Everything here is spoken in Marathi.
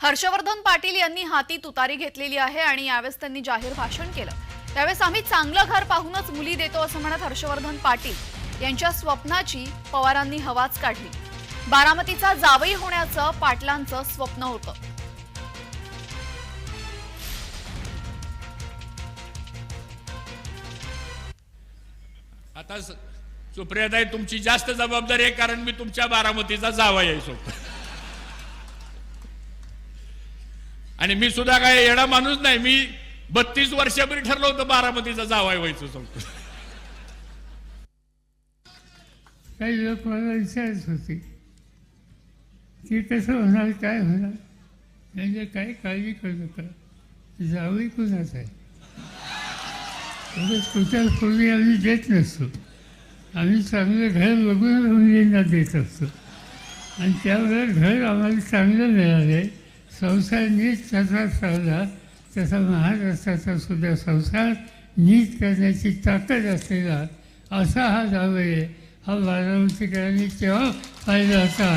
हर्षवर्धन पाटील यांनी हाती तुतारी घेतलेली आहे आणि यावेळेस त्यांनी जाहीर भाषण केलं. त्यावेळेस आम्ही चांगलं घर पाहूनच मुली देतो असं म्हणत हर्षवर्धन पाटील यांच्या स्वप्नाची पवारांनी हवाच काढली. बारामतीचा जावई होण्याचं पाटलांचं स्वप्न होतं. आता सुप्रियाताई तुमची जास्त जबाबदारी आहे कारण मी तुमच्या बारामतीचा जावा यायचो आणि मी सुद्धा काय येडा माणूस नाही. मी बत्तीस वर्षापूर्वी ठरलं होतं बारामतीचा जावाय व्हायचं सांगतो काही लोक मला विचारत होते. की कसं होणार काय होणार? म्हणजे काही काळजी करू नका. जावई कुणाच आहे? कुठल्या पूर्वी आम्ही देत नसतो. आम्ही चांगलं घर बघून मुलींना देत असतो. आणि त्यावेळेला घर आम्हाला चांगलं मिळालं संसार नीट तसा चालला तसा महाराष्ट्राचा सुद्धा संसार नीट करण्याची ताकद असलेला असा हा जावई हा बारामतीकरांनी तेव्हा पाहिला होता.